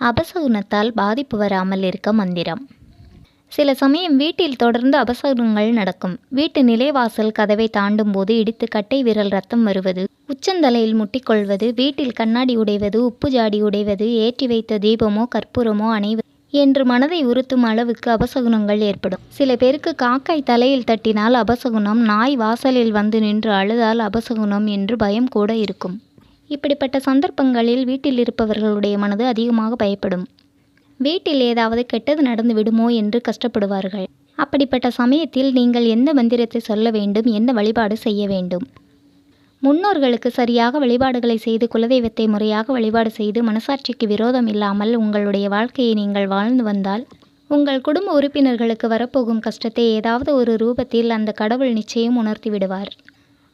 அபசகுனத்தால் பாதிப்பு வராமல் இருக்க மந்திரம். சில சமயம் வீட்டில் தொடர்ந்து அபசகுனங்கள் நடக்கும். வீட்டு நிலைவாசல் கதவை தாண்டும் போது இடித்து கட்டை விரல் ரத்தம் வருவது உச்சந்தலையில் முட்டிக்கொள்வது வீட்டில் கண்ணாடி உடைவது உப்பு ஜாடி உடைவது ஏற்றி வைத்த தீபமோ கற்பூரமோ அணைவது என்று மனதை உறுத்தும் அளவுக்கு அபசகுனங்கள் ஏற்படும். சில பேருக்கு காக்காய் தலையில் தட்டினால் அபசகுனம் நாய் வாசலில் வந்து நின்று அழுதால் அபசகுனம் என்று பயம் கூட இருக்கும். இப்படிப்பட்ட சந்தர்ப்பங்களில் வீட்டில் இருப்பவர்களுடைய மனது அதிகமாக பயப்படும். வீட்டில் ஏதாவது கெட்டது நடந்து விடுமோ என்று கஷ்டப்படுவார்கள். அப்படிப்பட்ட சமயத்தில் நீங்கள் எந்த மந்திரத்தை சொல்ல வேண்டும் என்ன வழிபாடு செய்ய வேண்டும்? முன்னோர்களுக்கு சரியாக வழிபாடுகளை செய்து குலதெய்வத்தை முறையாக வழிபாடு செய்து மனசாட்சிக்கு விரோதம் இல்லாமல் உங்களுடைய வாழ்க்கையை நீங்கள் வாழ்ந்து வந்தால் உங்கள் குடும்ப உறுப்பினர்களுக்கு வரப்போகும் கஷ்டத்தை ஏதாவது ஒரு ரூபத்தில் அந்த கடவுள் நிச்சயம் உணர்த்தி விடுவார்.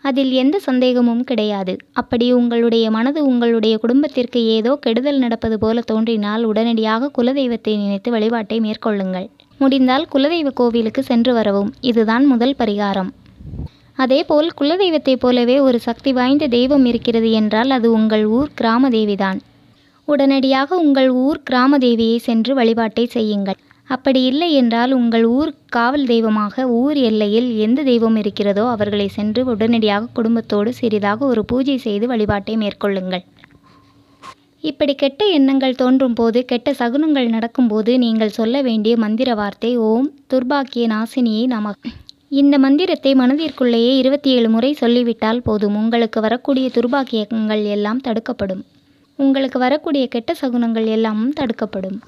அதில் எந்த சந்தேகமும் கிடையாது. அப்படி உங்களுடைய மனது உங்களுடைய குடும்பத்திற்கு ஏதோ கெடுதல் நடப்பது போல தோன்றினால் உடனடியாக குலதெய்வத்தை நினைத்து வழிபாட்டை மேற்கொள்ளுங்கள். முடிந்தால் குலதெய்வ கோவிலுக்கு சென்று வரவும். இதுதான் முதல் பரிகாரம். அதேபோல் குலதெய்வத்தைப் போலவே ஒரு சக்தி வாய்ந்த தெய்வம் இருக்கிறது என்றால் அது உங்கள் ஊர் கிராம தேவிதான் உடனடியாக உங்கள் ஊர் கிராம தேவியை சென்று வழிபாட்டை செய்யுங்கள். அப்படி இல்லை என்றால் உங்கள் ஊர் காவல் தெய்வமாக ஊர் எல்லையில் எந்த தெய்வம் இருக்கிறதோ அவர்களை சென்று உடனடியாக குடும்பத்தோடு சிறிதாக ஒரு பூஜை செய்து வழிபாட்டை மேற்கொள்ளுங்கள். இப்படி கெட்ட எண்ணங்கள் தோன்றும் போது கெட்ட சகுனங்கள் நடக்கும்போது நீங்கள் சொல்ல வேண்டிய மந்திர வார்த்தை ஓம் துர்பாக்கிய நாசினியை நம. இந்த மந்திரத்தை மனதிற்குள்ளேயே இருபத்தி ஏழு முறை சொல்லிவிட்டால் போதும் உங்களுக்கு வரக்கூடிய துர்பாக்கியங்கள் எல்லாம் தடுக்கப்படும். உங்களுக்கு வரக்கூடிய கெட்ட சகுனங்கள் எல்லாமும் தடுக்கப்படும்.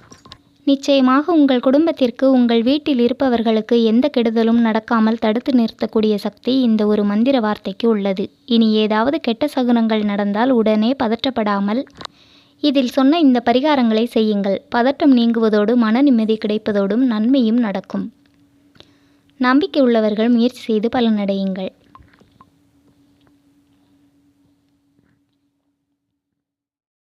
நிச்சயமாக உங்கள் குடும்பத்திற்கு உங்கள் வீட்டில் இருப்பவர்களுக்கு எந்த கெடுதலும் நடக்காமல் தடுத்து நிறுத்தக்கூடிய சக்தி இந்த ஒரு மந்திர வார்த்தைக்கு உள்ளது. இனி ஏதாவது கெட்ட சகுனங்கள் நடந்தால் உடனே பதற்றப்படாமல் இதில் சொன்ன இந்த பரிகாரங்களை செய்யுங்கள். பதட்டம் நீங்குவதோடு மன நிம்மதி கிடைப்பதோடும் நன்மையும் நடக்கும். நம்பிக்கை உள்ளவர்கள் முயற்சி செய்து பலனடையுங்கள்.